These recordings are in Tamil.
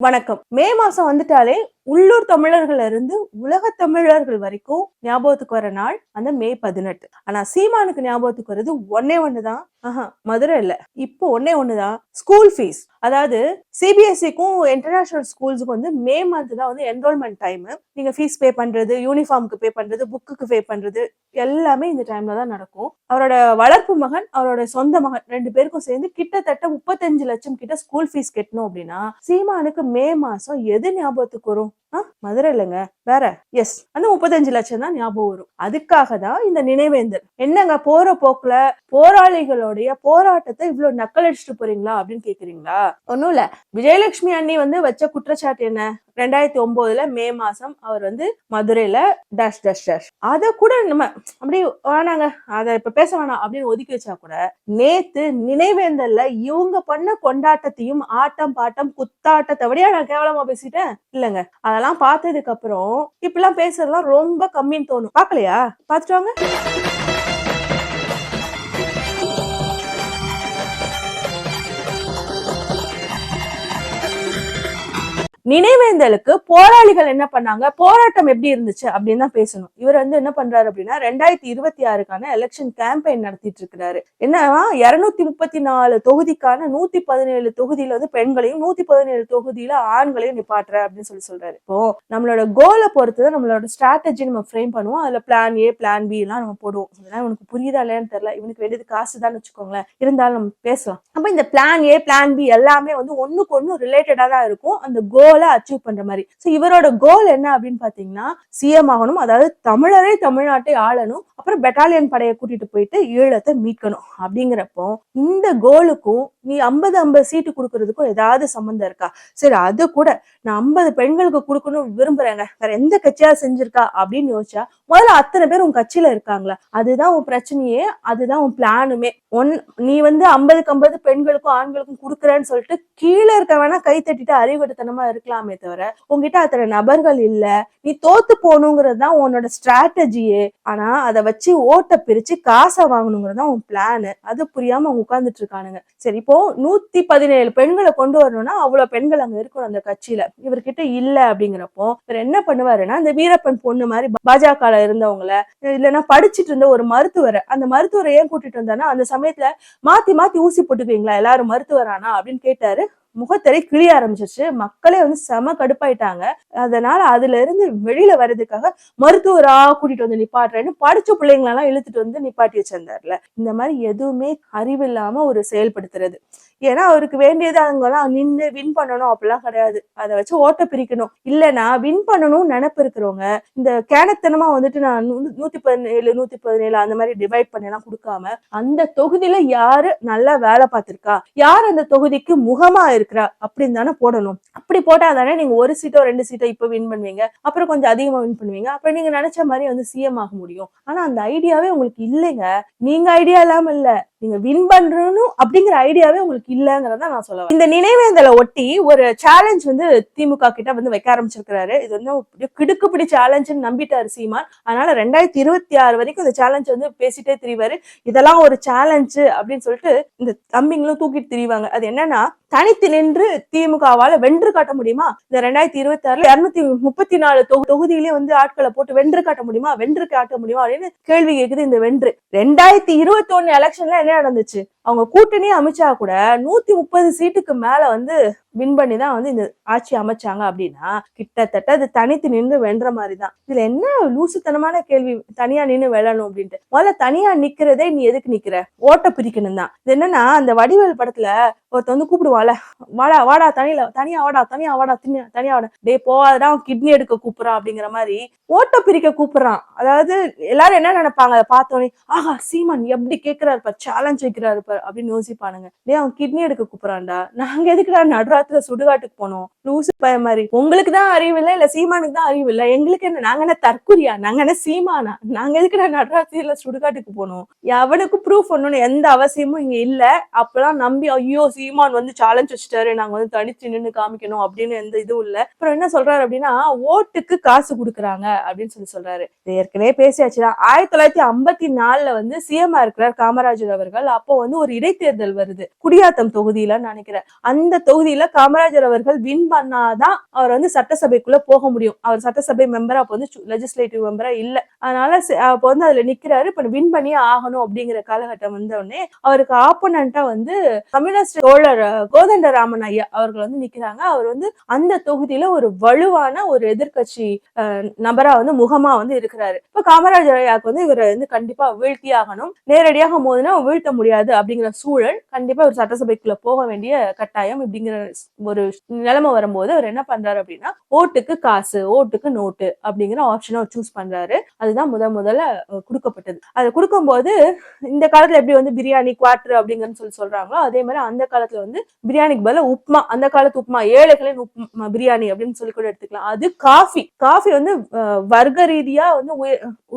வணக்கம். மே மாசம் வந்துட்டாலே உள்ளூர் தமிழர்கள் இருந்து உலக தமிழர்கள் வரைக்கும் ஞாபகத்துக்கு வர நாள் அந்த மே பதினெட்டு. ஆனா சீமானுக்கு ஞாபகத்துக்கு வருது ஒன்னே ஒண்ணுதான் ஆஹா மதுரை இல்ல. இப்போ ஒன்னே ஒண்ணுதான் ஸ்கூல் ஃபீஸ் அதாவது சிபிஎஸ்சிக்கும் இன்டர்நேஷனல் ஸ்கூல்ஸுக்கும் வந்து மே மந்த் தான் வந்து என்ரோல்மெண்ட் டைம் நீங்க ஃபீஸ் பே பண்றது யூனிஃபார்முக்கு பே பண்றது புக்குக்கு பே பண்றது எல்லாமே இந்த டைம்ல தான் நடக்கும். அவரோட வளர்ப்பு மகன் அவரோட சொந்த மகன் ரெண்டு பேருக்கும் சேர்ந்து கிட்டத்தட்ட முப்பத்தஞ்சு லட்சம் கிட்ட ஸ்கூல் ஃபீஸ் கட்டணும் அப்படின்னா சீமானுக்கு மே மாசம் எது ஞாபகத்துக்கு வரும்? ஆ மதுரை இல்லைங்க வேற எஸ் அந்த முப்பத்தஞ்சு லட்சம் தான் ஞாபகம் வரும். அதுக்காக தான் இந்த நினைவேந்தல். என்னங்க போற போக்குல போராளிகளுடைய போராட்டத்தை இவ்வளவு நக்கல் அடிச்சுட்டு போறீங்களா அப்படின்னு கேக்குறீங்களா? ஒண்ணும் இல்ல. விஜயலட்சுமி அண்ணி வந்து வச்ச குற்றச்சாட்டு என்ன? ரெண்டாயிரத்தி ஒன்பதுல மே மாசம் அவர் வந்து மதுரையில டேஷ் டேஷ் டேஷ் அத கூட நம்ம அப்படி வேணாங்க அத இப்ப பேச வேணாம் அப்படின்னு ஒதுக்கி வச்சா கூட நேத்து நினைவேந்தல்ல இவங்க பண்ண கொண்டாட்டத்தையும் ஆட்டம் பாட்டம் குத்தாட்டத்தை விடையா நான் கேவலமா பேசிட்டேன். இல்லங்க அதெல்லாம் பார்த்ததுக்கு அப்புறம் இப்பெல்லாம் பேசுறதுலாம் ரொம்ப கம்மின்னு தோணும். பாக்கலையா பாத்துட்டு வாங்க. நினைவேந்தலுக்கு போராளிகள் என்ன பண்ணாங்க? போராட்டம் எப்படி இருந்துச்சு அப்படின்னு தான் பேசணும். இவர் வந்து என்ன பண்றாரு அப்படின்னா ரெண்டாயிரத்தி இருபத்தி ஆறுக்கான எலெக்ஷன் கேம்பெயின் நடத்திட்டு இருக்கிறாரு. என்னன்னா இருநூத்தி முப்பத்தி நாலு தொகுதிக்கான நூத்தி பதினேழு தொகுதியில வந்து பெண்களையும் நூத்தி பதினேழு தொகுதியில ஆண்களையும் நிப்பாட்டுற அப்படின்னு சொல்லி சொல்றாரு. இப்போ நம்மளோட கோலை பொறுத்துதான் நம்மளோட ஸ்ட்ராட்டஜி நம்ம ஃப்ரேம் பண்ணுவோம். அதுல பிளான் ஏ பிளான் பி எல்லாம் நம்ம போடுவோம். அதெல்லாம் இவனுக்கு புரியுதா இல்லையான்னு தெரியல. இவனுக்கு வேண்டியது காசு தான் வச்சுக்கோங்களேன். இருந்தாலும் நம்ம பேசலாம். அப்ப இந்த பிளான் ஏ பிளான் பி எல்லாமே வந்து ஒண்ணுக்கு ஒண்ணு ரிலேட்டடா தான் இருக்கும். அந்த கோல் அச்சீவ் பண்ற மாதிரி. ஸோ இவரோட கோல் என்ன அப்படின்னு பாத்தீங்கன்னா சிஎம் ஆகணும். அதாவது தமிழரே தமிழ்நாட்டை ஆளணும். அப்புறம் பெட்டாலியன் படையை கூட்டிட்டு போயிட்டு ஈழத்தை மீட்கணும். அப்படிங்கிறப்போ இந்த கோலுக்கும் நீ ஐம்பது ஐம்பது சீட்டு கொடுக்கறதுக்கும் ஏதாவது சம்மந்தம் இருக்கா? சரி அது கூட நான் ஐம்பது பெண்களுக்கு கொடுக்கணும் விரும்புறேங்க. வேற எந்த கட்சியா செஞ்சிருக்கா? அப்படின்னு யோசிச்சா முதல்ல அத்தனை பேர் உன் கட்சியில இருக்காங்களா? அதுதான் உன் பிரச்சனையே அதுதான் உன் பிளானுமே ஒன் நீ வந்து ஐம்பதுக்கு ஐம்பது பெண்களுக்கும் ஆண்களுக்கும் கொடுக்குறேன்னு சொல்லிட்டு கீழே இருக்க வேணா கை தட்டிட்டு அறிவுறுத்தனமா இருக்கலாமே தவிர உங்ககிட்ட அத்தனை நபர்கள் இல்ல. நீ தோத்து போகணுங்கிறது தான் உன்னோட ஸ்ட்ராட்டஜியே ஆனா அதை வச்சு ஓட்டை பிரிச்சு காசை வாங்கணுங்கிறது தான் உன் பிளானு அது புரியாம அவங்க உட்கார்ந்துட்டு இருக்கானுங்க. சரி இப்போ நூத்தி பதினேழு பெண்களை கொண்டு வரணும்னா அவ்வளவு பெண்கள் அங்க இருக்கணும் அந்த கட்சியில. இவர்கிட்ட இல்ல அப்படிங்கிறப்போ இவர் என்ன பண்ணுவாருன்னா இந்த வீரப்பன் பொண்ணு மாதிரி பாஜக இருந்தவங்கள இல்லைன்னா படிச்சிட்டு இருந்த ஒரு மருத்துவரை அந்த மருத்துவரை ஏன் கூட்டிட்டு வந்தானா அந்த சமயத்துல மாத்தி மாத்தி ஊசி போட்டுக்குவீங்களா? எல்லாரும் மருத்துவரானா? அப்படின்னு கேட்டாரு. முகத்திரை கிழிய ஆரம்பிச்சிருச்சு. மக்களே வந்து செம கடுப்பாயிட்டாங்க. அதனால அதுல இருந்து வெளியில வர்றதுக்காக மருத்துவரா கூட்டிட்டு வந்து நிப்பாட்டுறேன்னு படிச்ச பிள்ளைங்களெல்லாம் இழுத்துட்டு வந்து நிப்பாட்டி வச்சிருந்தாருல. இந்த மாதிரி எதுவுமே அறிவில்லாம ஒரு செயல்படுத்துறது. ஏன்னா அவருக்கு வேண்டியது அங்கெல்லாம் நின்று வின் பண்ணணும் அப்படிலாம் கிடையாது. அதை வச்சு ஓட்ட பிரிக்கணும். இல்லைன்னா வின் பண்ணணும்னு நினைப்பு இருக்கிறவங்க இந்த கேனத்தனமா வந்துட்டு நான் நூத்தி பதினேழு நூத்தி பதினேழு அந்த மாதிரி டிவைட் பண்ணலாம் கொடுக்காம அந்த தொகுதியில யாரு நல்லா வேலை பார்த்திருக்கா? யார் அந்த தொகுதிக்கு முகமா இருக்கிறா? அப்படின்னு தானே போடணும். அப்படி போட்டா தானே நீங்க ஒரு சீட்டோ ரெண்டு சீட்டோ இப்போ வின் பண்ணுவீங்க. அப்புறம் கொஞ்சம் அதிகமா வின் பண்ணுவீங்க. அப்புறம் நீங்க நினைச்ச மாதிரி வந்து சிஎம் ஆக முடியும். ஆனா அந்த ஐடியாவே உங்களுக்கு இல்லைங்க. நீங்க ஐடியா இல்லாம இல்ல. நீங்க வின் பண்றணும் அப்படிங்கிற ஐடியாவே உங்களுக்கு இல்லங்கிறத நான் சொல்லுவேன் இந்த நினைவேந்தலை ஒட்டி ஒரு சேலஞ்ச் வந்து திமுக கிட்ட வந்து வைக்க ஆரம்பிச்சிருக்கிறாரு. இது வந்து கிடுக்கு கிடுக்குப்பிடி சேலஞ்சுன்னு நம்பிட்டாரு சீமான். அதனால ரெண்டாயிரத்தி இருபத்தி ஆறு வரைக்கும் இந்த சேலஞ்ச் வந்து பேசிட்டே திரிவாரு. இதெல்லாம் ஒரு சேலஞ்சு அப்படின்னு சொல்லிட்டு இந்த தம்பிங்களும் தூக்கிட்டு திரிவாங்க. அது என்னன்னா தனித்து நின்று திமுகவால வென்று காட்ட முடியுமா? இந்த ரெண்டாயிரத்தி இருபத்தி ஆறுல இருநூத்தி முப்பத்தி நாலு தொகு தொகுதியிலே வந்து ஆட்களை போட்டு வென்று காட்ட முடியுமா? வென்று காட்ட முடியுமா? அப்படின்னு கேள்வி கேக்குது இந்த வென்று. ரெண்டாயிரத்தி இருபத்தி ஒண்ணு எலெக்ஷன்ல என்ன நடந்துச்சு? அவங்க கூட்டணி அமைச்சா கூட நூத்தி முப்பது சீட்டுக்கு மேல வந்து வின் பண்ணி தான் வந்து இந்த ஆட்சி அமைச்சாங்க அப்படின்னா கிட்டத்தட்ட அது தனித்து நின்று வென்ற மாதிரி தான் இதுல என்ன லூசுத்தனமான கேள்வி? தனியா நின்று வெல்லணும் அப்படின்ட்டு. முதல்ல தனியா நிக்கிறதே நீ எதுக்கு நிக்கிற? ஓட்ட பிரிக்கணும் தான் இது என்னன்னா அந்த வடிவேல் படத்துல ஒருத்த வந்து கூப்பிடுவான்ல வாடா வாடா தனியில தனியா வாடா தனியா வாடா தனியா தனியா வாடா. டே போவாதடா கிட்னி எடுக்க கூப்பிடுறான் அப்படிங்கிற மாதிரி ஓட்ட பிரிக்க கூப்பிடுறான். அதாவது எல்லாரும் என்ன நினைப்பாங்க? அதை பார்த்தோன்னே ஆஹா சீமான் எப்படி கேக்குறாரு பார் சேலஞ்ச் வைக்கிறாரு பார் அப்படின்னு யோசிப்பானுங்க. டே அவன் கிட்னி எடுக்க கூப்பிடுறான்டா. நாங்க எதுக்குடா நடுராத்துல சுடுகாட்டுக்கு போனோம்? லூசு பய மாதிரி. உங்களுக்கு தான் அறிவு இல்ல இல்ல சீமானுக்கு தான் அறிவு இல்ல எங்களுக்கு என்ன நாங்க என்ன தற்குறியா நாங்க என்ன சீமானா? நாங்க எதுக்குடா நடுராத்திரியில சுடுகாட்டுக்கு போனோம்? எவனுக்கும் ப்ரூஃப் பண்ணணும்னு எந்த அவசியமும் இங்க இல்ல. அப்பெல்லாம் நம்பி ஐயோ சீமான் வந்து சேலஞ்ச் வச்சுட்டாரு நாங்க வந்து தனித்து நின்னு காமிக்கணும் அப்படின்னு எந்த இதுவும் இல்ல. அப்புறம் என்ன சொல்றாரு அப்படின்னா ஓட்டுக்கு காசு கொடுக்குறாங்க அப்படின்னு சொல்லி சொல்றாரு. ஏற்கனவே பேசியாச்சுதான். ஆயிரத்தி தொள்ளாயிரத்தி ஐம்பத்தி நாலுல வந்து சிஎம்ஆ இருக்கிறார் காமராஜர் அவர்கள். அப்போ வந்து ஒரு இடைத்தேர்தல் வருது. குடியாத்தம் தொகுதியில நினைக்கிறேன். அந்த தொகுதியில காமராஜர் அவர்கள் வின் பண்ணாதான் அவர் வந்து சட்டசபைக்குள்ள போக முடியும். அவர் சட்டசபை மெம்பரா அப்போ வந்து லெஜிஸ்லேட்டிவ் மெம்பரா இல்ல. அதனால அப்போ வந்து அதுல நிக்கிறாரு. இப்ப வின் பண்ணியே ஆகணும் அப்படிங்கிற காலகட்டம் வந்த உடனே அவருக்கு ஆப்போனண்டா வந்து கம்யூனிஸ்ட் தோழர் கோ கோதண்டராமன் ஐயா அவர்கள் வந்து நிக்கிறாங்க. அவர் வந்து அந்த தொகுதியில ஒரு வலுவான ஒரு எதிர்கட்சி நபரா வந்து முகமா வந்து இருக்கிறாரு. இப்ப காமராஜர் ஐயாவுக்கு வந்து இவரை வந்து கண்டிப்பா வீழ்த்தி ஆகணும் நேரடியாக மோதினா வீழ்த்த முடியாது அப்படிங்கிற சூழல் கண்டிப்பா ஒரு சட்டசபைக்குள்ள போக வேண்டிய கட்டாயம் இப்படிங்கிற ஒரு நிலைமை வரும்போது அவர் என்ன பண்றாரு அப்படின்னா ஓட்டுக்கு காசு ஓட்டுக்கு நோட்டு அப்படிங்கிற ஆப்ஷனை அவர் சூஸ் பண்றாரு. அதுதான் முத முதல்ல கொடுக்கப்பட்டது. அதை கொடுக்கும்போது இந்த காலத்துல எப்படி வந்து பிரியாணி குவாட்டர் அப்படிங்கன்னு சொல்லி சொல்றாங்களோ அதே மாதிரி அந்த காலத்துல வந்து பிரியாணிக்கு பதிலா உப்மா. அந்த காலத்து உப்மா. ஏழைகளின் உப்மா பிரியாணி அப்படின்னு சொல்லி கூட எடுத்துக்கலாம். அது காஃபி. காஃபி வந்து வர்க்க ரீதியா வந்து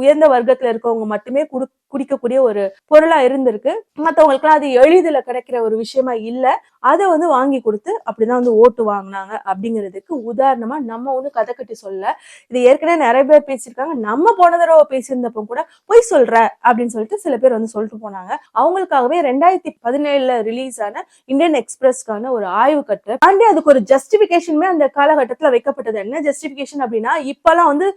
உயர்ந்த வர்க்கத்துல இருக்கவங்க மட்டுமே குடு குடிக்கக்கூடிய ஒரு பொருளா இருந்திருக்கு. மற்றவங்களுக்குலாம் அது எளிதில் கிடைக்கிற ஒரு விஷயமா இல்ல. அதை வந்து வாங்கி கொடுத்து அப்படிதான் வந்து ஓட்டு வாங்கினாங்க அப்படிங்கிறதுக்கு உதாரணமா நம்ம வந்து கதை கட்டி சொல்ல. இது ஏற்கனவே நிறைய பேர் பேசியிருக்காங்க. நம்ம போன தடவை பேசியிருந்தப்போ கூட பொய் சொல்ற அப்படின்னு சொல்லிட்டு சில பேர் வந்து சொல்லிட்டு போனாங்க. அவங்களுக்காகவே ரெண்டாயிரத்தி பதினேழுல ரிலீஸ் ஆன இந்தியன் எக்ஸ்பிரஸ்க்கான ஒரு ஆய்வு கட்டு தாண்டி அதுக்கு ஒரு ஜஸ்டிபிகேஷனுமே அந்த காலகட்டத்துல வைக்கப்பட்டது. என்ன ஜஸ்டிபிகேஷன் அப்படின்னா இப்பெல்லாம் வந்து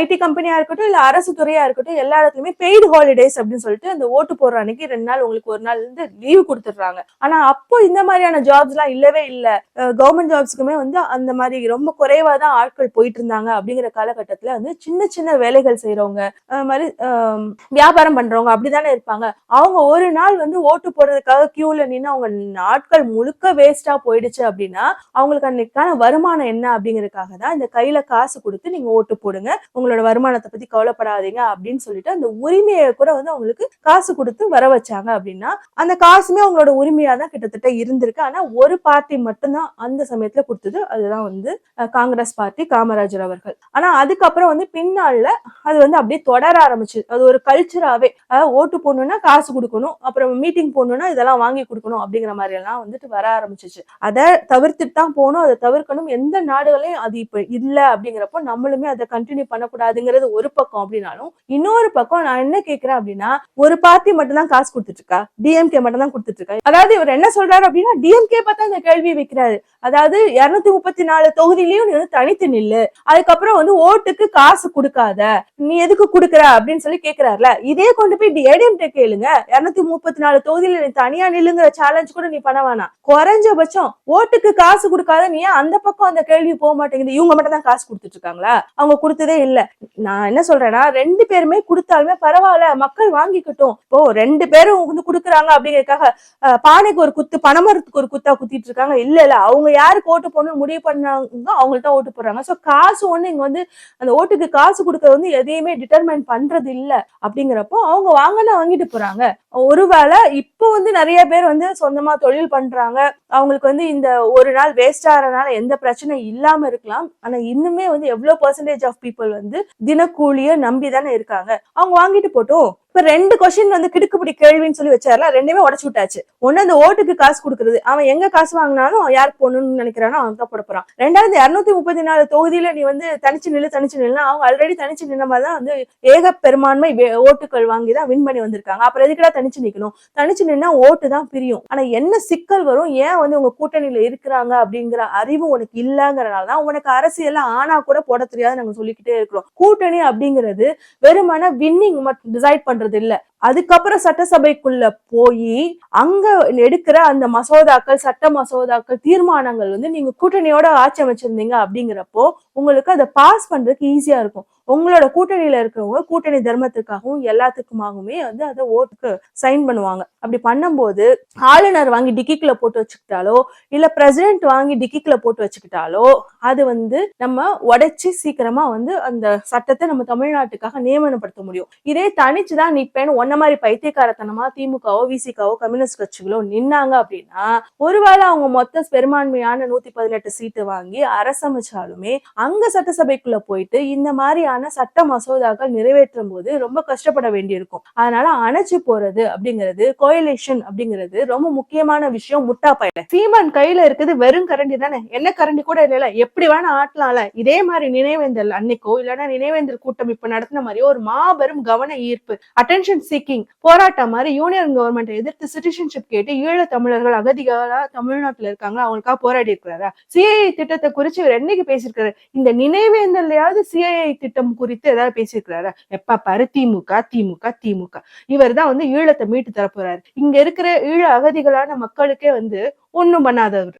ஐடி கம்பெனியா இருக்கட்டும் இல்ல அரசு துறையா இருக்கட்டும் எல்லா இடத்துலயுமே பெய்டு ஹாலிடேஸ் அப்படின்னு சொல்லிட்டு அந்த ஓட்டு போடுற அன்னைக்கு ரெண்டு நாள் உங்களுக்கு ஒரு நாள் வந்து லீவு கொடுத்துடுறாங்க. ஆனா அப்போ இந்த மாதிரியான ஜாப்ஸ் எல்லாம் இல்லவே இல்லை. கவர்மெண்ட் ஜாப்ஸ்க்குமே வந்து அந்த மாதிரி ரொம்ப குறைவா தான் ஆட்கள் போயிட்டு இருந்தாங்க அப்படிங்கிற காலகட்டத்துல வந்து சின்ன சின்ன வேலைகள் செய்யறவங்க மாதிரி வியாபாரம் பண்றவங்க அப்படிதானே இருப்பாங்க. அவங்க ஒரு நாள் வந்து ஓட்டு போடுறதுக்காக கியூல நின்று அவங்க நாட்கள் முழுக்க வேஸ்டா போயிடுச்சு அப்படின்னா அவங்களுக்கு அன்னைக்கான வருமானம் என்ன அப்படிங்கறதுக்காக தான் இந்த கையில காசு கொடுத்து நீங்க ஓட்டு போடுங்க. உங்களோட வருமானத்தை பத்தி கவலைப்படாதீங்க அப்படின்னு சொல்லிட்டு அந்த உரிமையை கூட வந்து அவங்களுக்கு காசு கொடுத்து வர வச்சாங்க அப்படின்னா அந்த காசுமே அவங்களோட உரிமையா தான் கிட்டத்தட்ட இருந்திருக்கு. ஆனா ஒரு பார்ட்டி மட்டும்தான் அந்த சமயத்துல கொடுத்தது. அதுதான் வந்து காங்கிரஸ் பார்ட்டி காமராஜர் அவர்கள். ஆனா அதுக்கப்புறம் வந்து பின்னால அது வந்து அப்படியே தொடர ஆரம்பிச்சு. அது ஒரு கல்ச்சராவே ஓட்டு போடணும்னா காசு கொடுக்கணும் அப்புறம் மீட்டிங் போடணும்னா இதெல்லாம் வாங்கி கொடுக்கணும் அப்படிங்கிற மாதிரி எல்லாம் வந்துட்டு வர ஆரம்பிச்சிச்சு. அதை தவிர்த்துட்டு தான் போகணும் அதை தவிர்க்கணும். எந்த நாடுகளையும் அது இப்ப இல்லை அப்படிங்கிறப்போ நம்மளுமே அதை கண்டினியூ பண்ணக்கூடாதுங்கிறது ஒரு பக்கம் அப்படின்னாலும் இன்னொரு பக்கம் நான் என்ன கேட்கிறேன் அப்படின்னா ஒரு பார்ட்டி மட்டும் தான் காசு கொடுத்துட்டு இருக்கா டிஎம்கே மட்டும் தான் கொடுத்துட்டு இருக்கா அதாவது இவர் என்ன சொல்றாரு அப்படின்னா டிஎம்கே பார்த்தா இந்த கேள்வி வைக்கிறாரு. அதாவது இருநூத்தி முப்பத்தி நாலு தொகுதியிலையும் நீ வந்து தனித்து நில்லு. அதுக்கப்புறம் வந்து ஓட்டுக்கு காசு கொடுக்காத. நீ எதுக்கு கொடுக்குற அப்படின்னு சொல்லி கேக்குறாருல. இதே கொண்டு போய் ஏடிஎம்கே கேளுங்க. இருநூத்தி முப்பத்தி நாலு தொகுதியில நீ தனியா நில்லுங்கிற சேலஞ்ச் கூட நீ பண்ண வேணாம். குறைஞ்சபட்சம் ஓட்டுக்கு காசு கொடுக்காத நீ ஏன் அந்த பக்கம் அந்த கேள்வி போக மாட்டேங்குது? இவங்க மட்டும் தான் காசு கொடுத்துட்டு இருக்காங்களா அவங்க கொடுத்ததே இல்ல. நான் என்ன சொல்றேன்னா ரெண்டு பேருமே கொடுத்தாலுமே பரவாயில்ல. மக்கள் வாங்கிக்கட்டும். இப்போ ரெண்டு பேரும் வந்து கொடுக்குறாங்க அப்படிங்கிறதுக்காக பானைக்கு ஒரு குத்து பனைமரத்துக்கு ஒரு குத்தா குத்திட்டு இருக்காங்க. இல்ல இல்ல அவங்க யாருக்கு ஓட்டு போடணும்னு முடிவு பண்ணாங்க அவங்கள்ட்ட ஓட்டு போடுறாங்க. சோ காசு ஒண்ணு இங்க வந்து அந்த ஓட்டுக்கு காசு கொடுக்கறது வந்து எதையுமே டிட்டர்மைன் பண்றது இல்ல. அப்படிங்கிறப்போ அவங்க வாங்கினா வாங்கிட்டு போறாங்க. ஒருவேளை இப்போ வந்து நிறைய பேர் வந்து சொந்தமா தொழில் பண்றாங்க. அவங்களுக்கு வந்து இந்த ஒரு நாள் வேஸ்ட் ஆகிறனால எந்த பிரச்சனை இல்லாம இருக்கலாம். ஆனா இன்னுமே வந்து எவ்வளவு பர்சன்டேஜ் ஆஃப் பீப்புள் வந்து தினக்கூலிய நம்பி தானே இருக்காங்க. அவங்க வாங்கிட்டு போட்டோம். இப்ப ரெண்டு கொஸ்டின் வந்து கிடுக்குப்பிடி கேள்வின்னு சொல்லி வச்சாருல ரெண்டுமே உடச்சு விட்டாச்சு. ஒண்ணு அந்த ஓட்டுக்கு காசு கொடுக்கறது. அவன் எங்க காசு வாங்கினாலும் யாருக்கு போடணும்னு நினைக்கிறானோ அவன் தான் போட போறான். ரெண்டாவது இருநூத்தி முப்பத்தி நாலு தொகுதியில நீ வந்து தனிச்சு நில்லு தனிச்சு நில்லுனா அவங்க ஆல்ரெடி தனிச்சு நின்ன மாதிரி தான் வந்து ஏக பெரும்பான்மை ஓட்டுகள் வாங்கி தான் வின் பண்ணி வந்திருக்காங்க. அப்புறம் எதுக்குடா தனிச்சு நிக்கணும்? தனிச்சு நின்னா ஓட்டு தான் பிரியும். ஆனா என்ன சிக்கல் வரும்? ஏன் வந்து உங்க கூட்டணியில இருக்கிறாங்க அப்படிங்கிற அறிவு உனக்கு இல்லங்கிறனாலதான் உனக்கு அரசியல் ஆனா கூட போட தெரியாது நாங்க சொல்லிக்கிட்டே இருக்கிறோம். கூட்டணி அப்படிங்கிறது வெறுமன வின்னிங் மட்டும் டிசைட் பண்றது இல்ல அதுக்கப்புறம் சட்டசபைக்குள்ள போய் அங்க எடுக்கிற அந்த மசோதாக்கள் சட்ட மசோதாக்கள் தீர்மானங்கள் வந்து நீங்க கூட்டணியோட ஆட்சி அமைச்சிருந்தீங்க அப்படிங்கிறப்போ உங்களுக்கு அதை பாஸ் பண்றதுக்கு ஈஸியா இருக்கும். உங்களோட கூட்டணியில இருக்கிறவங்க கூட்டணி தர்மத்துக்காகவும் எல்லாத்துக்குமாகவுமே வந்து அதை ஓட்டுக்கு சைன் பண்ணுவாங்க. அப்படி பண்ணும்போது ஆளுநர் வாங்கி டிக்கிக்குள்ள போட்டு வச்சுக்கிட்டாலோ இல்ல பிரசிடென்ட் வாங்கி டிக்கிக்குள்ள போட்டு வச்சுக்கிட்டாலோ அது வந்து நம்ம உடைச்சு சீக்கிரமா வந்து அந்த சட்டத்தை நம்ம தமிழ்நாட்டுக்காக நியமனப்படுத்த முடியும். இதே தனிச்சுதான் நிப்பேன்னு ஒன்ன மாதிரி பைத்தியக்காரத்தனமா திமுகவோ விசிகாவோ கம்யூனிஸ்ட் கட்சிகளோ நின்னாங்க அப்படின்னா ஒருவேளை அவங்க மொத்த பெரும்பான்மையான நூத்தி பதினெட்டு சீட்டு வாங்கி அரசமைச்சாலுமே அங்க சட்டசபைக்குள்ள போயிட்டு இந்த மாதிரி மாதிரியான சட்ட மசோதாக்கள் நிறைவேற்றும் போது ரொம்ப கஷ்டப்பட வேண்டியிருக்கும். அதனால அணைச்சு போறது அப்படிங்கிறது கோயிலேஷன் அப்படிங்கிறது ரொம்ப முக்கியமான விஷயம் முட்டா பையில. சீமான் கையில இருக்குது வெறும் கரண்டி தானே? என்ன கரண்டி கூட இல்லைல. எப்படி வேணா ஆட்டலாம்ல. இதே மாதிரி நினைவேந்தல் அன்னைக்கோ இல்லைன்னா நினைவேந்தல் கூட்டம் இப்ப நடத்தின மாதிரியோ ஒரு மாபெரும் கவன ஈர்ப்பு அட்டென்ஷன் சீக்கிங் போராட்டம் மாதிரி யூனியன் கவர்மெண்ட் எதிர்த்து சிட்டிசன்ஷிப் கேட்டு ஈழ தமிழர்கள் அகதிகளா தமிழ்நாட்டுல இருக்காங்க அவங்களுக்காக போராடி இருக்கிறாரா? சிஐஐ திட்டத்தை குறிச்சு இவர் என்னைக்கு பேசியிருக்காரு? இந்த நினைவேந்தல்லையாவது சிஐஐ திட்டம் குறித்து ஏதாவது பேசியிருக்கிறாரா? எப்ப பாரு திமுக திமுக திமுக. இவர் தான் வந்து ஈழத்தை மீட்டு தரப்போறாரு. இங்க இருக்கிற ஈழ அகதிகளான மக்களுக்கே வந்து ஒண்ணும் பண்ணாதவர்.